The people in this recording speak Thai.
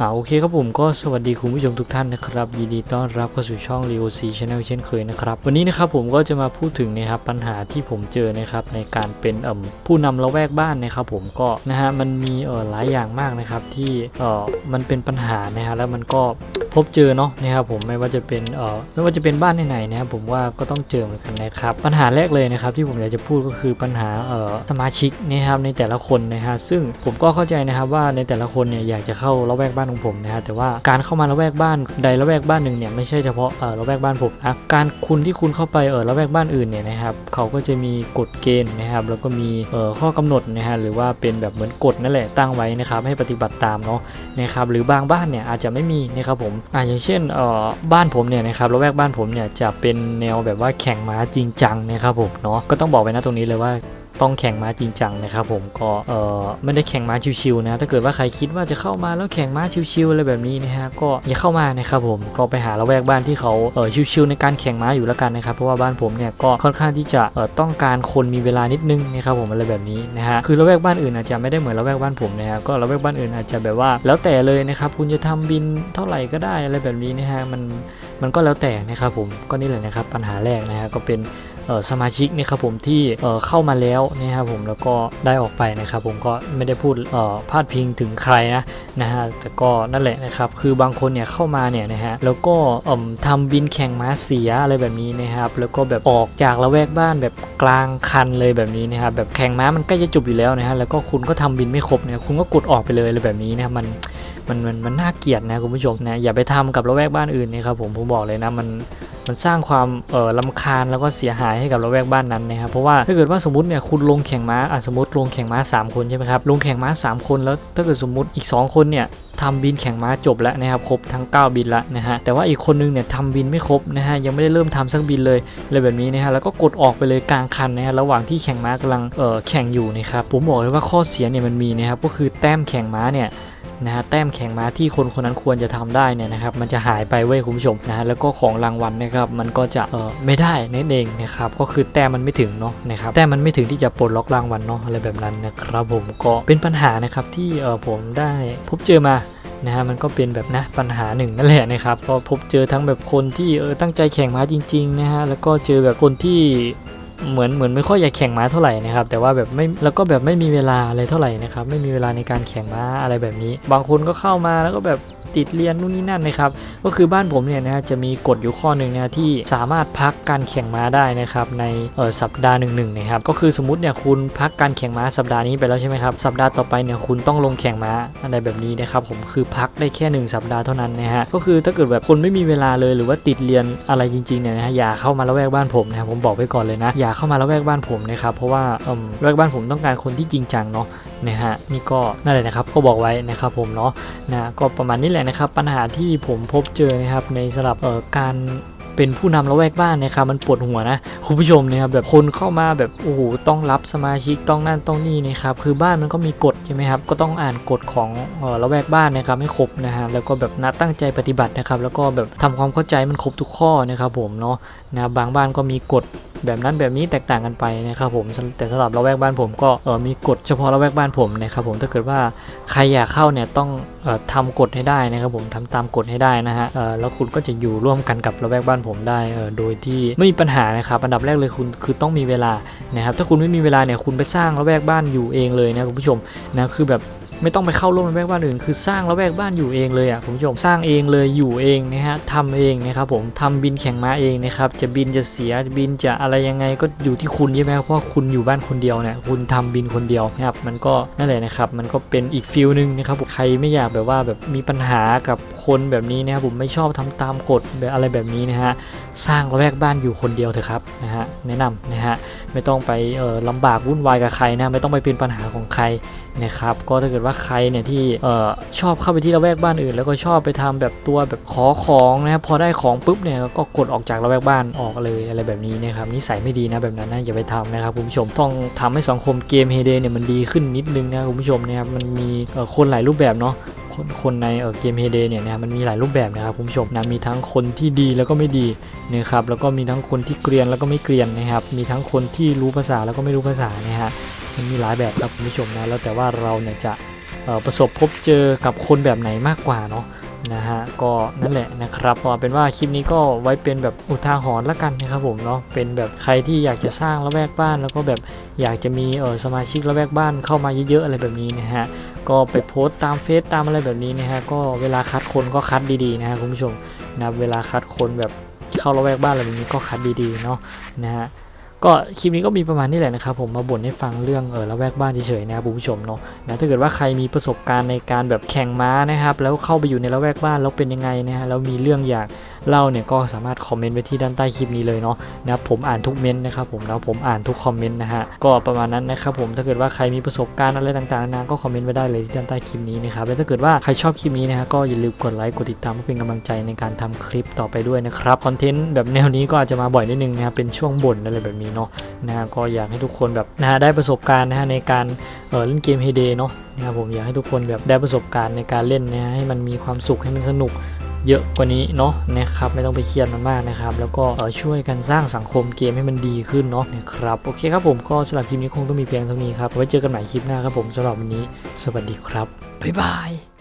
อ่าโอเคครับผมก็สวัสดีคุณผู้ชมทุกท่านนะครับยินดีต้อนรับเข้าสู่ช่อง Leo C Channel เช่นเคยนะครับวันนี้นะครับผมก็จะมาพูดถึงนะครับปัญหาที่ผมเจอนะครับในการเป็นเอ่มผู้นำละแวกบ้านนะครับผมก็นะฮะมันมีเอ่อหลายอย่างมากนะครับที่เอ่อมันเป็นปัญหานะฮะแล้วมันก็ พบเจอเนาะนะครับผมไม่ว่าจะเป็นเอ่อไม่ว่าจะเป็นบ้านไหนๆนะครับผมว่าก็ต้องเจอเหมือนกันนะครับ ปัญหาแรกเลยนะครับที่ผมอยากจะพูดก็คือปัญหาเอ่อสมาชิกนะครับในแต่ละคนนะฮะซึ่งผมก็เข้าใจนะครับว่าในแต่ละคนเนี่ยอยากจะเข้าละแวกบ้านของผมนะฮะแต่ว่าการเข้ามาละแวกบ้านใดละแวกบ้านหนึ่งเนี่ยไม่ใช่เฉพาะเอ่อละแวกบ้านผมนะการคุณที่คุณเข้าไปเอ่อละแวกบ้านอื่นเนี่ยนะครับเขาก็จะมีกฎเกณฑ์นะครับ แล้วก็มีเอ่อข้อกำหนดนะฮะหรือว่าเป็นแบบเหมือนกฎนั่นแหละตั้งไว้นะครับให้ปฏิบัติตามเนาะนะครับหรือบางบ้านเนี่ยอาจจะไม่มีนะครับผมอ่าอย่างเช่นเอ่อบ้านผมเนี่ยนะครับละแวกบ้านผมเนี่ยจะเป็นแนวแบบว่าแข่งม้าจริงจังนะครับผมเนาะก็ต้องบอกไว้นะตรงนี้เลยว่า ต้องแข่งม้าจริงจังนะครับผมก็เออไม่ได้แข่งม้าชิวๆนะถ้าเกิดว่าใครคิดว่าจะเข้ามาแล้วแข่งม้าชิวๆอะไรแบบนี้นะฮะก็อย่าเข้ามานะครับผมก็ไปหาละแวกบ้านที่เขาเออชิวๆในการแข่งม้าอยู่แล้วกันนะครับเพราะว่าบ้านผมเนี่ยก็ค่อนข้างที่จะเออต้องการคนมีเวลานิดนึงนะครับผมอะไรแบบนี้นะฮะคือละแวกบ้านอื่นอาจจะไม่ได้เหมือนละแวกบ้านผมนะฮะก็ละแวกบ้านอื่นอาจจะแบบว่า แล้วแต่เลยนะครับคุณจะทำบินเท่าไหร่ก็ได้อะไรแบบนี้นะฮะมัน มันก็แล้วแต่นะครับผมก็นี่แหละนะครับปัญหาแรกนะฮะก็เป็นสมาชิกนะครับผมที่เข้ามาแล้วนะครับผมแล้วก็ได้ออกไปนะครับ ผมก็ไม่ได้พูดพาดพิงถึงใครนะนะฮะแต่ก็นั่นแหละนะครับ คือบางคนเนี่ยเข้ามาเนี่ยนะฮะแล้วก็เอ่มทำบินแข่งม้าเสียอะไรแบบนี้นะครับ แล้วก็แบบออกจากละแวกบ้านแบบกลางคันเลยแบบนี้นะครับแบบแข่งม้ามันใกล้จะจบอยู่แล้วนะฮะแล้วก็คุณก็ทำบินไม่ครบเนี่ยคุณก็กดออกไปเลยอะไรแบบนี้นะครับมัน มันมันมันน่าเกลียดนะคุณผู้ชมนะอย่าไปทำกับละแวกบ้านอื่นนะครับผมผมบอกเลยนะมันมันสร้างความเอ่อลำคาญแล้วก็เสียหายให้กับละแวกบ้านนั้นนะครับเพราะว่าถ้าเกิดว่าสมมติเนี่ยคุณลงแข่งม้าอะสมมติลงแข่งม้า 3 คนใช่ไหมครับลงแข่งม้า 3 คนแล้วถ้าเกิดสมมติอีก 2 คนเนี่ยทำบินแข่งม้าจบแล้วนะครับครบทั้ง 9 บินละนะฮะแต่ว่าอีกคนนึงเนี่ยทำบินไม่ครบนะฮะยังไม่ได้เริ่มทำสักบินเลยอะไรแบบนี้นะฮะแล้วก็กดออกไปเลยกลางคันนะฮะระหว่างที่แข่งม้ากำลังเอ่อแข่งอยู่นะครับผมบอกเลยว่าข้อเสียเนี่ยมันมีนะครับก็คือแต้มแข่งม้าเนี่ย นะฮะแต้มแข่งม้าที่คนคนนั้นควรจะทำได้เนี่ยนะครับมันจะหายไปเว้ยคุณผู้ชมนะฮะแล้วก็ของรางวัลนะครับมันก็จะเออไม่ได้นั่นเองนะครับก็คือแต้มมันไม่ถึงเนาะนะครับแต้มมันไม่ถึงที่จะปลดล็อกรางวัลเนาะอะไรแบบนั้นนะครับผมก็เป็นปัญหานะครับที่เออผมได้พบเจอมานะฮะมันก็เป็นแบบนะปัญหาหนึ่งนั่นแหละนะครับก็พบเจอทั้งแบบคนที่เออตั้งใจแข่งม้าจริงๆนะฮะแล้วก็เจอแบบคนที่ เหมือนเหมือนไม่ค่อยอยากแข่งม้าเท่าไหร่นะครับแต่ว่าแบบไม่แล้วก็แบบไม่มีเวลาอะไรเท่าไหร่นะครับไม่มีเวลาในการแข่งม้าอะไรแบบนี้ บางคนก็เข้ามาแล้วก็แบบ ติดเรียนนู่นนี่นั่นนะครับ ก็คือบ้านผมเนี่ยนะฮะจะมีกฎอยู่ข้อหนึ่งนะที่สามารถพักการแข่งม้าได้นะครับในสัปดาห์หนึ่งหนึ่งนะครับก็คือสมมติเนี่ยคุณพักการแข่งม้าสัปดาห์นี้ไปแล้วใช่ไหมครับสัปดาห์ต่อไปเนี่ยคุณต้องลงแข่งม้าอะไรแบบนี้นะครับผมคือพักได้แค่หนึ่งสัปดาห์เท่านั้นนะฮะก็คือถ้าเกิดแบบคนไม่มีเวลาเลยหรือว่าติดเรียนอะไรจริงๆเนี่ยนะฮะอย่าเข้ามาละแวกบ้านผมนะครับผมบอกไว้ก่อนเลยนะอย่าเข้ามาละแวกบ้านผมนะครับเพราะว่าเออละแวกบ้านผมต้องการคนที่จริงจังเนาะ นะฮะนี่ก็นั่นแหละนะครับก็บอกไว้นะครับผมเนาะนะก็ประมาณนี้แหละนะครับ ปัญหาที่ผมพบเจอนะครับในสำหรับเอ่อการเป็นผู้นำละแวกบ้านนะครับมันปวดหัวนะคุณผู้ชมนะครับแบบคนเข้ามาแบบโอ้โหต้องรับสมาชิกต้องนั่นต้องนี่นะครับคือบ้านมันก็มีกฎใช่ไหมครับก็ต้องอ่านกฎของออละแวกบ้านนะครับให้ครบนะฮะแล้วก็แบบนัดตั้งใจปฏิบัตินะครับแล้วก็แบบทำความเข้าใจมันครบทุกข้อนะครับผมเนาะนะบางบ้านก็มีกฎ แบบนั้นแบบนี้แตกต่างกันไปนะครับผมแต่สำหรับละแวกบ้านผมก็เออมีกฎเฉพาะละแวกบ้านผมนะครับผมถ้าเกิดว่าใครอยากเข้าเนี่ยต้องเออทำกฎให้ได้นะครับผมทำตามกฎให้ได้นะฮะเออแล้วคุณก็จะอยู่ร่วมกันกับละแวกบ้านผมได้เออโดยที่ไม่มีปัญหานะครับอันดับแรกเลยคุณคือต้องมีเวลานะครับถ้าคุณไม่มีเวลาเนี่ยคุณไปสร้างละแวกบ้านอยู่เองเลยนะคุณผู้ชมนะคือแบบ ไม่ต้องไปเข้าร่วมละแวกบ้านอื่น คือสร้างละแวกบ้านอยู่เองเลยอะคุณผู้ชมสร้างเองเลยอยู่เองนะฮะทำเองนะครับผมทำบินแข่งม้าเองนะครับจะบินจะเสียบินจะอะไรยังไงก็อยู่ที่คุณใช่ไหมเพราะว่าคุณอยู่บ้านคนเดียวเนี่ยคุณทำบินคนเดียวนะครับมันก็นั่นแหละนะครับมันก็เป็นอีกฟิลหนึ่งนะครับใครไม่อยากแบบว่าแบบมีปัญหากับคนแบบนี้นะครับผมไม่ชอบทำตามกฎแบบอะไรแบบนี้นะฮะสร้างละแวกบ้านอยู่คนเดียวเถอะครับนะฮะแนะนำนะฮะไม่ต้องไปเออลำบากวุ่นวายกับใครนะไม่ต้องไปเป็นปัญหาของใครนะครับก็ถ้าเกิดว่าใครเนี่ยที่เอ่อชอบเข้าไปที่ละแวกบ้านอื่น แล้วก็ชอบไปทำแบบตัวแบบขอของนะครับพอได้ของปุ๊บเนี่ยก็กดออกจากละแวกบ้านออกเลยอะไรแบบนี้นะครับนิสัยไม่ดีนะแบบนั้นนะอย่าไปทำนะครับคุณผู้ชมต้องทำให้สังคมเกมเฮเดเนี่ยมันดีขึ้นนิดนึงนะคุณผู้ชมนะครับมันมีคนหลายรูปแบบเนาะ คนคนในเเกมเฮเดเนี่ยนะครับมันมีหลายรูปแบบนะครับคุณผู้ชมนะมีทั้งคนที่ดีแล้วก็ไม่ดีนะครับแล้วก็มีทั้งคนที่เกรียนแล้วก็ไม่เกรียนนะครับ มีทั้งคนที่รู้ภาษาแล้วก็ไม่รู้ภาษานะฮะมันมีหลายแบบครับคุณผู้ชมนะแล้วแต่ว่าเราเนี่ยจะประสบพบเจอกับคนแบบไหนมากกว่าเนาะนะฮะก็นั่นแหละนะครับก็เป็นว่าคลิปนี้ก็ไว้เป็นแบบอุทาหรณ์ละกันนะครับผมเนาะเป็นแบบใครที่อยากจะสร้างละแวกบ้าน แล้วก็แบบอยากจะมีเออสมาชิกละแวกบ้านเข้ามาเยอะๆอะไรแบบนี้นะฮะ ก็ไปโพสต์ตามเฟซตามอะไรแบบนี้นะฮะก็เวลาคัดคนก็คัดดีๆนะฮะคุณผู้ชมนะเวลาคัดคนแบบเข้าระแวกบ้านอะไรแบบนี้ก็คัดดีๆเนาะนะฮะ ก็คลิปนี้ก็มีประมาณนี้แหละนะครับผมมาบ่นให้ฟังเรื่องเออละแวกบ้านเฉยๆนะครับคุณผู้ชมเนาะนะถ้าเกิดว่าใครมีประสบการณ์ในการแบบแข่งม้านะครับแล้วเข้าไปอยู่ในละแวกบ้านแล้วเป็นยังไงนะฮะแล้วมีเรื่องอยากเล่าเนี่ยก็สามารถคอมเมนต์ไว้ที่ด้านใต้คลิปนี้เลยเนาะนะครับผมอ่านทุกเมนต์นะครับผมแล้วผมอ่านทุกคอมเมนต์นะฮะก็ประมาณนั้นนะครับผมถ้าเกิดว่าใครมีประสบการณ์อะไรต่างๆนานก็คอมเมนต์ไว้ได้เลยที่ด้านใต้คลิปนี้นะครับแล้วถ้าเกิดว่าใครชอบคลิปนี้นะฮะก็อย่าลืมกดไลค์กดติดตามเพื่อเป็นกำลังใจในการทำคลิปต่อไปด้วยนะครับคอนเทนต์แบบแนวนี้ก็อาจจะมาบ่อยนิดนึงนะครับเป็นช่วงบ่นอะไรแบบนี้เนาะนะฮะก็อยากให้ทุกคนแบบนะฮะได้ประสบการณ์นะฮะในการเออเล่นเกม Hay Day เนาะนะครับผมอยากให้ทุกคนแบบได้ประสบการณ์ในการเล่นนะฮะให้มันมีความสุขให้มันสนุกเยอะกว่านี้เนาะนะครับไม่ต้องไปเครียดมันมากนะครับ แล้วก็เออช่วยกันสร้างสังคมเกมให้มันดีขึ้นเนาะนะครับโอเคครับผมก็สำหรับคลิปนี้คงต้องมีเพียงเท่านี้ครับไว้เจอกันใหม่คลิปหน้าครับผมสำหรับวันนี้ สวัสดีครับบ๊ายบาย